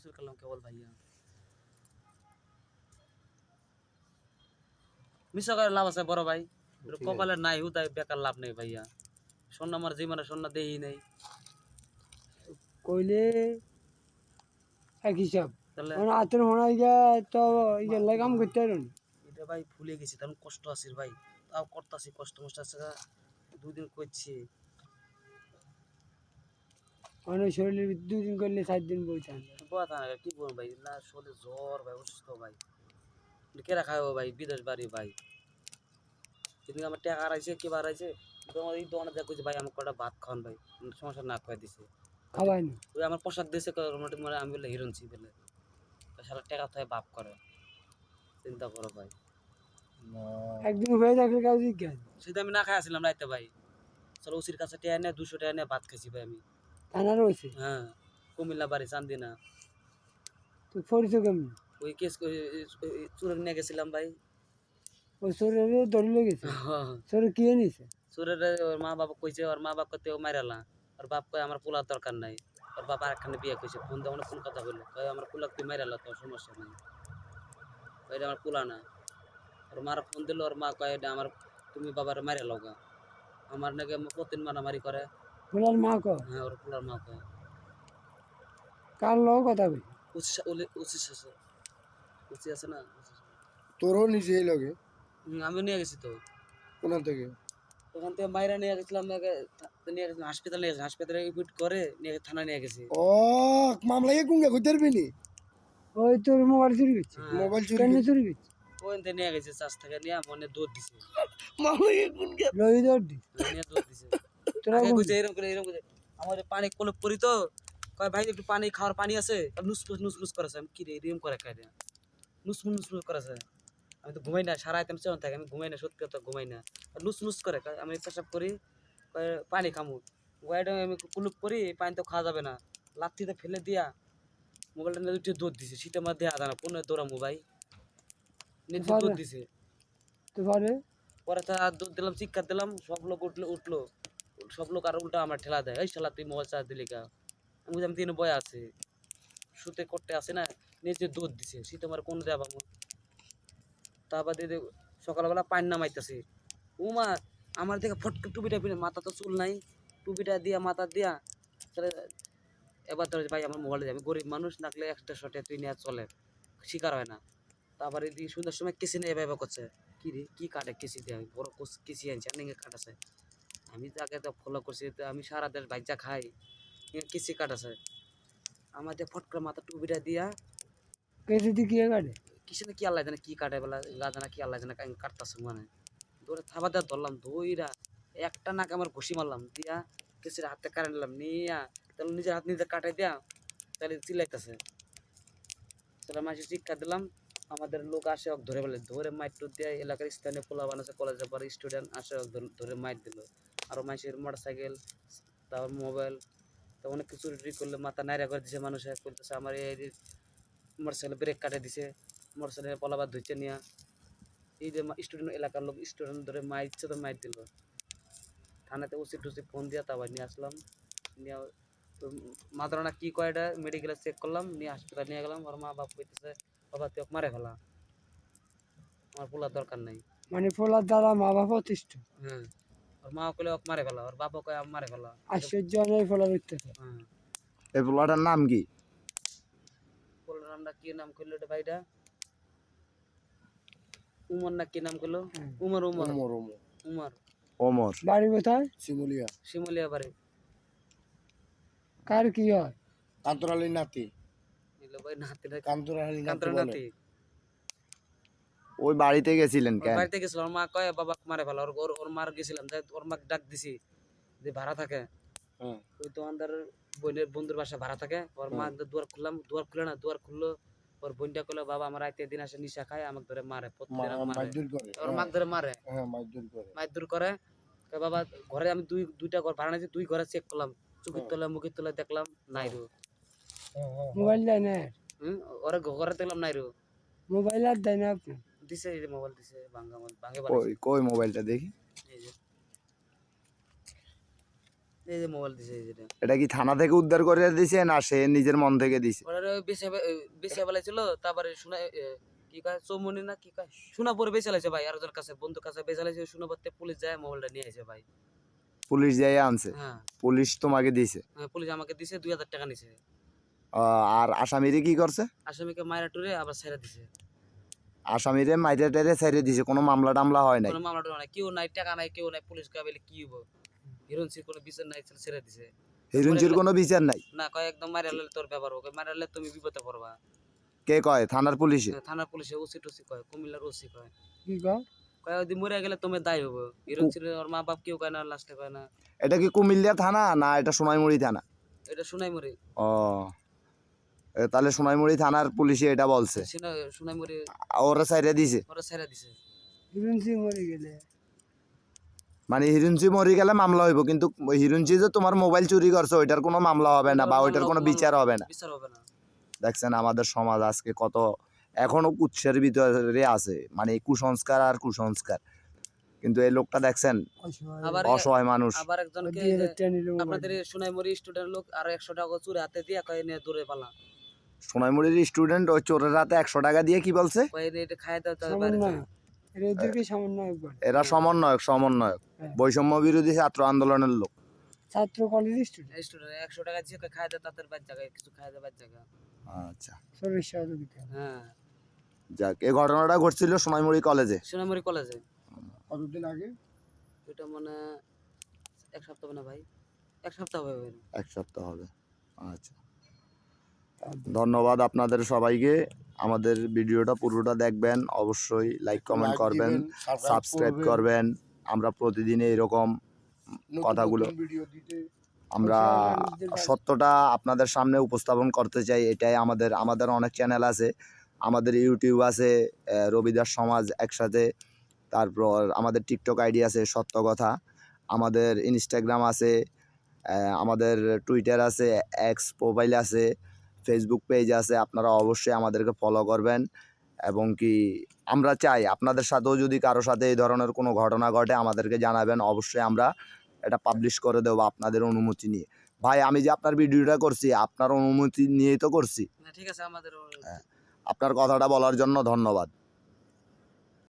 গোসল করলাম কেবল ভাইয়া মিশা করে লাভ আছে বড় ভাই। কপালে নাই হুদায় বেকার লাভ নেই ভাইয়া সোনা আমার জীবনে সোনা দেই নেই। কইলে এক হিসাব। তাহলে? মনে হয় গিয়া তো ইয়ে লাগাম করতে পারো না। এটা ভাই ভুলে গেছি তখন কষ্ট আছে ভাই। তাও করতেছি কষ্ট মষ্ট আছে দুদিন করছি মানে শরীরের করলে সাত দিন বই না কি বলব ভাই? না শরীরে জ্বর ভাই অসুস্থ ভাই। কেরা খাব ভাই? বিদেশ বাড়ি ভাই। আমার টাকা হারাইছে কে হারাইছে? তোমার এই দোকানে যা কইছে ভাই আমার কটা ভাত খাওয়ান ভাই। সমস্যা না খাওয়াই দিছে। খাবাই না। ওই আমার পোশাক দিয়েছে মানে আমি বলে হিরোনছি বলে সারা টাকা থাকে বাপ করে। চিন্তা করো ভাই। একদিন হয়ে কাউ জিজ্ঞাসা। সেটা আমি না খাই আসছিলাম রাইতে ভাই। চলো ওসির কাছে টেয়া নেয় দুশো টাকা নিয়ে ভাত খাইছি ভাই আমি। থানা রয়েছে হ্যাঁ কুমিল্লা বাড়ি চান্দিনা। তো পরিচয় কেমন? ওই কেস চুরে নিয়ে গেছিলাম ভাই। ও শরীরে ধরে গেছে? শরীর কি নিছে সুরের ওর মা বাবা কইছে ওর মা বাবা কতে ও মাইরালা ওর বাপ কয় আমার পোলার দরকার নাই। ওর বাবা আরেকখানে বিয়ে কইছে। ফোন দেওয়া ফোন কথা বলল। কয় আমার পোলা তুই মাইরালা তোর সমস্যা নাই। এটা আমার পোলা না। ওর মার ফোন দিল ওর মা কয় এটা আমার তুমি বাবার মাইরা লগা আমার নাকি প্রতিদিন মারামারি করে। বলার মা ক হ্যাঁ ওর পোলার মা কয়। কার লগ কথা কই উচিস উচিস আছে উচি আছে না? তোরও নিজে লগে? হুম, নিয়ে গেছি তো। কোন থেকে? ওখান থেকে মাইরা নিয়ে গেছিলাম নিয়ে গেছিলাম হাসপাতাল নিয়ে গেছি হাসপাতালে ইপিট করে নিয়ে থানা নিয়ে গেছি। ও মামলা ইয়ে কুঙ্গা কইতে পারবি নি? ওই তোর মোবাইল চুরি করছে। হ্যাঁ, মোবাইল চুরি কেন চুরি ওখান থেকে নিয়ে গেছে চাষ থেকে নিয়ে মনে দুধ দিছে। মামলা ইয়ে কুঙ্গা লই দৌড় দি। নিয়ে এরকম করে এরকম করে। আমার পানি কলপ করি তো কয় ভাই একটু পানি খাওয়ার পানি আছে? নুসফুস নুসফুস করেছে। আমি কি রে করে খাই রে নুসফুস নুসফুস করেছে। আমি তো ঘুমাই না সারা আইতেম থাকে আমি ঘুমাই না সত্যি কথা ঘুমাই না। নুস নুস করে। আমি পেশাব করি পানি খামু। ওয়াইডে আমি কুলুপ করি পানি তো খাওয়া যাবে না। লাত্তিতে ফেলে দিয়া মোবাইলটা নিয়ে উঠে দৌড় দিছে শীতের মধ্যে আদা না পনেরো দৌড়ামু ভাই। নিজে দৌড় দিছে। পরে তো আর দুধ দিলাম চিৎকার দিলাম সব লোক উঠল উঠল। সব লোক আর উল্টা আমার ঠেলা দেয় এই শালা তুই মোবাইল চার্জ দিলি কা? আমি বলছি, তিন বয় আছে শুতে করতে আসে না নিজে দুধ দিছে শীত আমার কোন দেয়া বাবু তারপর দিদি সকালবেলা পানি নামাইতেছে। উমা আমার দেখে ফটকে টুপিটা পিনে মাথা তো চুল নাই টুপিটা দিয়া মাথা দিয়া। তাহলে এবার ধরে ভাই আমার মোবাইলে যাবে গরিব মানুষ নাকলে একটা শটে তুই নিয়ে চলে। শিকার হয় না। তারপরে এদিকে সুন্দর সময় কেসি নিয়ে এভাবে করছে। কি রে কি কাটে কেসি দিয়ে? বড় কেসি আনছি আর নিয়ে কাটাছে। আমি তাকে তো ফলো করছি তো আমি সারা দেশ বাইচা খাই নিয়ে কেসি কাটাছে আমাদের ফট করে মাথা টুপিটা দিয়া কেসে দি কি কাটে কিসে কি আল্লাহ জানে কি কাটে বেলা গাজানা কি আল্লাহ জানে কাটতাছে মানে। দৌড়ে থাবা দেওয়া ধরলাম দইরা একটা নাক আমার ঘুষি মারলাম দিয়া কেসির হাতে কাটে নিলাম নিয়া তাহলে নিজের হাত নিজে কাটাই দিয়া তাহলে চিল্লাইতেছে। তাহলে মাসে শিক্ষা দিলাম আমাদের লোক আসে ওকে ধরে বলে ধরে মাইট দিয়ে এলাকার স্থানীয় পোলা বানাচ্ছে কলেজে পরে স্টুডেন্ট আসে ধরে- ধরে মাইট দিল। আরও মাসের মোটর সাইকেল তারপর মোবাইল তো অনেক কিছু চুরি করলে মাথা নাইরা করে দিছে মানুষে করতেছে আমার এই মোটর সাইকেল ব্রেক কাটে দিছে মোটর সাইকেল পলাবার ধুইছে নিয়া। এই যে স্টুডেন্ট এলাকার লোক স্টুডেন্ট ধরে মাইরছে তো মাইর দিল। থানাতে ওসি টুসি ফোন দিয়া তারপর নিয়ে আসলাম। নিয়ে তো মাদ্রানা কি কয় এটা? মেডিকেলে চেক করলাম নিয়ে হাসপাতাল নিয়ে গেলাম। ওর মা বাপ কইতেছে বাবা তুই মারে ফেলা। আমার পোলার দরকার নাই। মানে পোলার দ্বারা মা বাপ অতিষ্ঠ। হ্যাঁ। ওর মা কইলে ওকে মারে ফেলা। ওর বাবা কয় আমি মারে ফেলা। আশ্চর্য অত্যাচার হ্যাঁ। এই পোলাটার নাম কি? পোলার নামটা কি নাম করল এটা ভাইটা? উমর না কি নাম করল হ্যাঁ। উমর উমর। ওমর উমর। ওমর। বাড়ি কোথায়? শিমুলিয়া। শিমুলিয়া বাড়ি। কার কি হয়? কান্তরালির নাতি। ভাই নাতি না কান্তরালির নাতি কান্তর নাতি। ওই বাড়িতে গেছিলেন কেন? বাড়িতে গেছিল ওর মা কয় বাবা মারে ফেলা ওর ওর- ওর মার গেছিলাম যাই ওর মাকে ডাক দিছি যে ভাড়া থাকে। হ্যাঁ। ওই দোকানদার বোনের বন্ধুর বাসা ভাড়া থাকে। ওর মা একদম দুয়ার খুললাম দুয়ার খুলে না দুয়ার খুললো। ওর বোনটা কইলো বাবা আমার রাইতে দিন আসে নিশা খায় আমাকে ধরে মারে ওর মাকে ধরে মারে। হ্যাঁ মারধর করে। কয় বাবা ঘরে আমি দুই দুইটা ঘর ভাড়া নিয়েছি দুই ঘরে চেক করলাম। চুকির তলা মুখির তলা দেখলাম নাই রো মোবাইল দেয় না। হুম? ওরে ঘরে দেখলাম নাই রো। মোবাইল আর দেয় না আপনি। দিছে এই মোবাইল দিছে ভাঙে কই কই মোবাইলটা দেখি? এই যে। এই যে মোবাইল দিছে এই যেটা। এটা কি থানা থেকে উদ্ধার করে দিছে না সে নিজের মন থেকে দিছে? ওরা বেশি বেশি বেলা ছিল তারপরে শোনা কি কয় চৌমনি না কি কয়? শোনা পরে বেঁচে লাইছে ভাই আরেকজন কাছে বন্ধুর কাছে বেঁচে লাইছে শোনা পড়তে পুলিশ যায় মোবাইলটা নিয়ে আসে ভাই। পুলিশ যাই আনছে? হ্যাঁ। পুলিশ তোমাকে দিছে? হ্যাঁ, পুলিশ আমাকে দিছে দুই হাজার টাকা নিছে। আর আসামিরে কি করছে? আসামিকে মায়েরা টুরে আবার ছেড়ে দিছে। আসামিরে মাইরে টাইরে ছেড়ে দিছে কোনো মামলা টামলা হয় নাই। কোনো মামলা টামলা নাই। কেউ নাই টাকা নাই কেউ নাই পুলিশ কয় কি হব হিরোইনসির কোনো বিচার নাই ছেড়ে দিছে। হিরুঞ্চির কোনো বিচার নাই? না কয় একদম মারালে তোর ব্যাপার হোক মারালে তুমি বিপদে পড়বা। কে কয়? থানার পুলিশে? থানার পুলিশে ওসি টসি কয় কুমিল্লার ওসি কয়। কি কও কয় ওই মরে গেলে তুমি দায় হব হিরোইনসির ওর মা বাপ কেউ কয় না লাস্টে কয় না। এটা কি কুমিল্লা থানা? না এটা সোনাইমুড়ি থানা। এটা শুনাই মরে ও। তাহলে সোনাইমুড়ি থানার পুলিশে এটা বলছে। ওরা সাইরে দিছে। ওরা ছেড়ে দিছে। হিরুনসি মরে গেলে। মানে হিরুঞ্চি মরি গেলে মামলা হইব কিন্তু হিরুঞ্চি যে তোমার মোবাইল চুরি করছে ওইটার কোনো মামলা হবে না বা ওইটার কোনো বিচার হবে না। বিচার হবে না। দেখছেন আমাদের সমাজ আজকে কত এখনও কুৎসের ভিতরে আছে মানে কুসংস্কার আর কুসংস্কার। কিন্তু এই লোকটা দেখছেন অসহায়। আবার অসহায় মানুষ। আবার একজনকে আপনাদের সোনাই মরি স্টুডেন্ট লোক আর একশো টাকা চুরে হাতে দিয়ে কয় নিয়ে দূরে পালা। সোনাইমুড়ির স্টুডেন্ট ওই চোরের রাতে একশো টাকা দিয়ে কি বলছে। এরা সমন্বয়ক সমন্বয়ক হ্যাঁ। বৈষম্য বিরোধী ছাত্র আন্দোলনের লোক। ছাত্র কলেজ স্টুডেন্ট একশো টাকা দিয়ে খাই দাও তাদের জায়গায় কিছু খাই দাও জায়গা। আচ্ছা। হ্যাঁ। যাক এই ঘটনাটা ঘটছিল সোনাইমুড়ি কলেজে সোনামুড়ি কলেজে কতদিন আগে? এটা মানে এক সপ্তাহ না ভাই। এক সপ্তাহ হবে এক সপ্তাহ হবে। আচ্ছা। ধন্যবাদ আপনাদের সবাইকে। আমাদের ভিডিওটা পুরোটা দেখবেন অবশ্যই লাইক কমেন্ট করবেন সাবস্ক্রাইব করবেন। আমরা প্রতিদিন এরকম কথাগুলো আমরা সত্যটা আপনাদের সামনে উপস্থাপন করতে চাই এটাই আমাদের আমাদের অনেক চ্যানেল আছে। আমাদের ইউটিউব আছে রবিদাস সমাজ একসাথে তারপর আমাদের টিকটক আইডি আছে সত্য কথা। আমাদের ইনস্টাগ্রাম আছে আমাদের টুইটার আছে এক্স প্রোফাইল আছে। ফেসবুক পেজ আছে আপনারা অবশ্যই আমাদেরকে ফলো করবেন। এবং কি আমরা চাই আপনাদের সাথেও যদি কারও সাথে এই ধরনের কোনো ঘটনা ঘটে আমাদেরকে জানাবেন। অবশ্যই আমরা এটা পাবলিশ করে দেবো আপনাদের অনুমতি নিয়ে। ভাই আমি যে আপনার ভিডিওটা করছি আপনার অনুমতি নিয়েই তো করছি। ঠিক আছে আমাদের আপনার কথাটা বলার জন্য ধন্যবাদ।